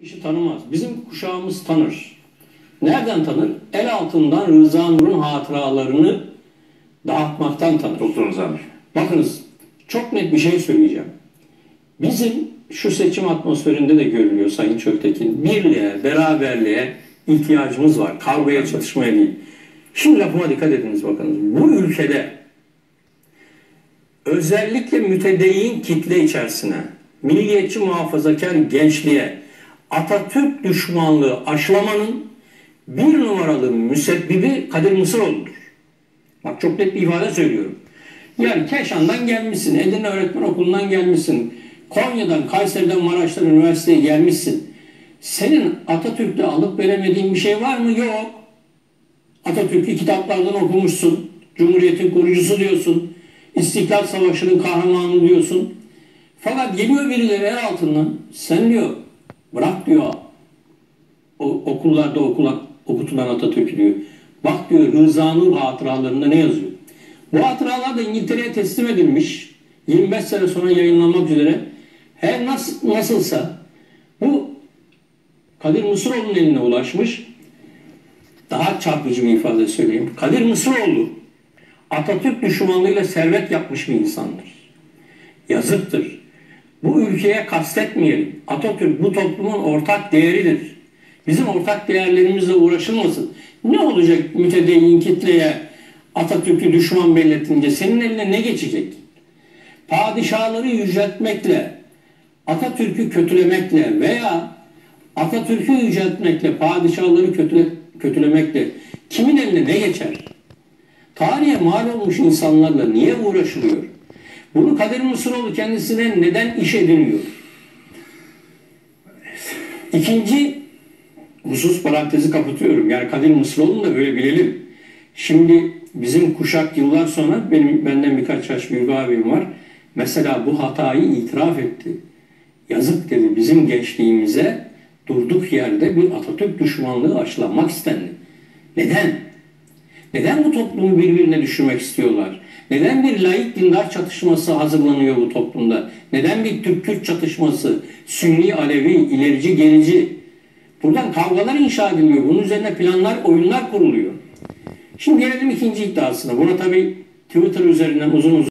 kişi tanımaz. Bizim kuşağımız tanır. Nereden tanır? El altından Rıza Nur'un hatıralarını dağıtmaktan tanır. Doktor Rıza Bakınız çok net bir şey söyleyeceğim. Bizim şu seçim atmosferinde de görülüyor Sayın Çöptekin. Birliğe, beraberliğe ihtiyacımız var. Kavgaya, çatışmaya değil. Şimdi lafıma dikkat ediniz bakınız. Bu ülkede özellikle mütedeyyin kitle içerisine, milliyetçi muhafazakar gençliğe Atatürk düşmanlığı aşılamanın bir numaralı müsebbibi Kadir Mısıroğlu'dur. Bak çok net bir ifade söylüyorum. Yani Keşan'dan gelmişsin, Edirne Öğretmen Okulu'ndan gelmişsin, Konya'dan, Kayseri'den, Maraş'tan üniversiteye gelmişsin. Senin Atatürk'te alıp veremediğin bir şey var mı? Yok. Atatürk'ü kitaplardan okumuşsun. Cumhuriyet'in kurucusu diyorsun. İstiklal Savaşı'nın kahramanı diyorsun. Fakat geliyor birileri el altından. Sen diyor bırak diyor o, okullarda okulan, okutulan Atatürk diyor. Bak diyor Rıza Nur hatıralarında ne yazıyor? Bu hatıralar da İngiltere'ye teslim edilmiş. 25 sene sonra yayınlanmak üzere. Her nasıl, nasılsa bu Kadir Mısıroğlu'nun eline ulaşmış. Daha çarpıcı bir ifade söyleyeyim. Kadir Mısıroğlu Atatürk düşmanlığıyla servet yapmış bir insandır. Yazıktır. Bu ülkeye kastetmeyelim. Atatürk bu toplumun ortak değeridir. Bizim ortak değerlerimizle uğraşılmasın. Ne olacak mütedeyyin kitleye Atatürk'ü düşman belletince senin eline ne geçecek? Padişahları yüceltmekle, Atatürk'ü kötülemekle veya Atatürk'ü yüceltmekle, padişahları kötüle, kötülemekle kimin eline ne geçer? Tarihe mal olmuş insanlarla niye uğraşılıyor? Bunu Kadir Mısıroğlu kendisine neden iş ediniyor? İkinci husus parantezi kapatıyorum. Yani Kadir Mısıroğlu'nu da böyle bilelim. Şimdi bizim kuşak yıllar sonra benim benden birkaç yaş büyük abim var. Mesela bu hatayı itiraf etti. Yazık dedi bizim gençliğimize durduk yerde bir Atatürk düşmanlığı aşılanmak istendi. Neden? Neden bu toplumu birbirine düşürmek istiyorlar? Neden bir laik dindar çatışması hazırlanıyor bu toplumda? Neden bir Türk-Kürt çatışması, Sünni, Alevi, ilerici, gerici? Buradan kavgalar inşa ediliyor. Bunun üzerine planlar, oyunlar kuruluyor. Şimdi gelelim ikinci iddiasına. Buna tabii Twitter üzerinden uzun uzun